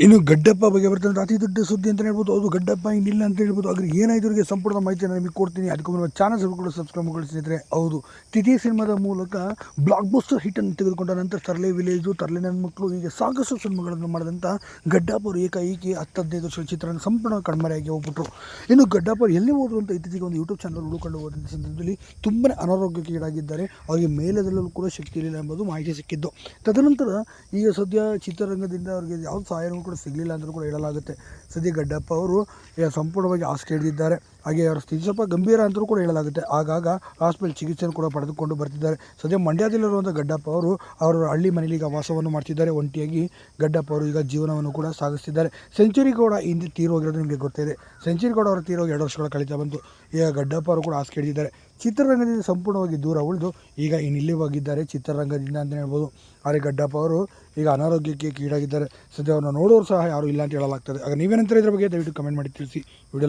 ಇನ್ನು ಗಡ್ಡಪ್ಪ ಬಗ್ಗೆ ಬರ್ತಂದ್ರೆ ಅತಿ ದೊಡ್ಡ ಸುದ್ದಿ ಅಂತ ಹೇಳ್ಬೋದು. ಅದು ಗಡ್ಡಪ್ಪ ಇನ್ನಿಲ್ಲ ಅಂತ ಹೇಳ್ಬೋದು. ಅದ್ರ ಏನಾಯ್ತು ಅವರಿಗೆ ಸಂಪೂರ್ಣ ಮಾಹಿತಿಯನ್ನು ನಿಮಗೆ ಕೊಡ್ತೀನಿ. ಅದಕ್ಕೂ ನಮ್ಮ ಚಾನಲ್ ಕೂಡ ಸಬ್ಸ್ಕ್ರೈಬ್ ಮಾಡಿ ಸ್ನೇಹಿತರೆ. ಹೌದು, ತಿಥಿ ಸಿನಿಮಾದ ಮೂಲಕ ಬ್ಲಾಕ್ ಬಸ್ಟರ್ ಹಿಟ್ಟನ್ನು ತೆಗೆದುಕೊಂಡ ನಂತರ ತರಲೆ ವಿಲೇಜು ತರಲೆ ನನ್ನ ಮಕ್ಕಳು ಹೀಗೆ ಸಾಕಷ್ಟು ಸಿನಿಮಾಗಳನ್ನು ಮಾಡಿದಂಥ ಗಡ್ಡಪ್ಪ ಅವರು ಏಕಾಏಕಿ ಹತ್ತು ಹದಿನೈದು ವರ್ಷದ ಚಿತ್ರರಂಗ ಸಂಪೂರ್ಣ ಕಣ್ಮರೆಯಾಗಿ ಹೋಗ್ಬಿಟ್ರು. ಇನ್ನು ಗಡ್ಡಪ್ಪ ಎಲ್ಲಿ ಹೋದ್ರು ಅಂತ ಇತ್ತೀಚೆಗೆ ಒಂದು ಯೂಟ್ಯೂಬ್ ಚಾನಲ್ ಹುಡುಕೊಂಡು ಹೋದಂಥ ಸಂದರ್ಭದಲ್ಲಿ ತುಂಬಾ ಅನಾರೋಗ್ಯಕ್ಕೆ ಈಡಾಗಿದ್ದಾರೆ. ಅವರಿಗೆ ಮೇಲೆದಲ್ಲೂ ಕೂಡ ಶಕ್ತಿ ಇರಲಿಲ್ಲ ಎಂಬುದು ಮಾಹಿತಿ ಸಿಕ್ಕಿದ್ದು. ತದನಂತರ ಈಗ ಸದ್ಯ ಚಿತ್ರರಂಗದಿಂದ ಅವರಿಗೆ ಯಾವ ಕೂಡ ಸಿಗಲಿಲ್ಲ ಅಂತಲೂ ಕೂಡ ಹೇಳಲಾಗುತ್ತೆ. ಗಡ್ಡಪ್ಪ ಅವರು ಸಂಪೂರ್ಣವಾಗಿ ಹಾಸಿಗೆ ಹಿಡಿದಿದ್ದಾರೆ ಹಾಗೆ ಅವರ ಸ್ಥಿತಿ ಸ್ವಲ್ಪ ಗಂಭೀರ ಅಂತಲೂ ಕೂಡ ಹೇಳಲಾಗುತ್ತೆ. ಆಗಾಗ ಹಾಸ್ಪಿಟಲ್ ಚಿಕಿತ್ಸೆಯನ್ನು ಕೂಡ ಪಡೆದುಕೊಂಡು ಬರ್ತಿದ್ದಾರೆ. ಸದ್ಯ ಮಂಡ್ಯದಲ್ಲಿರುವಂಥ ಗಡ್ಡಪ್ಪ ಅವರು ಅವರ ಹಳ್ಳಿ ಮನೇಲಿ ಈಗ ವಾಸವನ್ನು ಮಾಡ್ತಿದ್ದಾರೆ. ಒಂಟಿಯಾಗಿ ಗಡ್ಡಪ್ಪ ಅವರು ಈಗ ಜೀವನವನ್ನು ಕೂಡ ಸಾಗಿಸ್ತಿದ್ದಾರೆ. ಸೆಂಚುರಿ ಗೌಡ ಹಿಂದೆ ತೀರೋಗಿರೋದು ನಿಮಗೆ ಗೊತ್ತಿದೆ. ಸೆಂಚುರಿ ಗೌಡ ಅವರು ತೀರೋಗಿ ಎರಡು ವರ್ಷಗಳ ಕಳೀತಾ ಬಂತು. ಈಗ ಗಡ್ಡಪ್ಪ ಅವರು ಕೂಡ ಹಾಸಿಗೆ ಹಿಡಿದಿದ್ದಾರೆ ಚಿತ್ರರಂಗದಿಂದ ಸಂಪೂರ್ಣವಾಗಿ ದೂರ ಉಳಿದು ಈಗ ಇನ್ನಿಲ್ಲವಾಗಿದ್ದಾರೆ ಚಿತ್ರರಂಗದಿಂದ ಅಂತಲೇ ಹೇಳ್ಬೋದು. ಆದರೆ ಗಡ್ಡಪ್ಪ ಅವರು ಈಗ ಅನಾರೋಗ್ಯಕ್ಕೆ ಕೀಡಾಗಿದ್ದಾರೆ. ಸದ್ಯ ಅವ್ರನ್ನ ನೋಡೋರು ಸಹ ಯಾರು ಇಲ್ಲ ಅಂತ ಹೇಳಲಾಗ್ತದೆ. ಆಗ ನೀವೇನಂತಾರೆ ಇದ್ರ ಬಗ್ಗೆ ದಯವಿಟ್ಟು ಕಮೆಂಟ್ ಮಾಡಿ ತಿಳಿಸಿ. ವಿಡಿಯೋ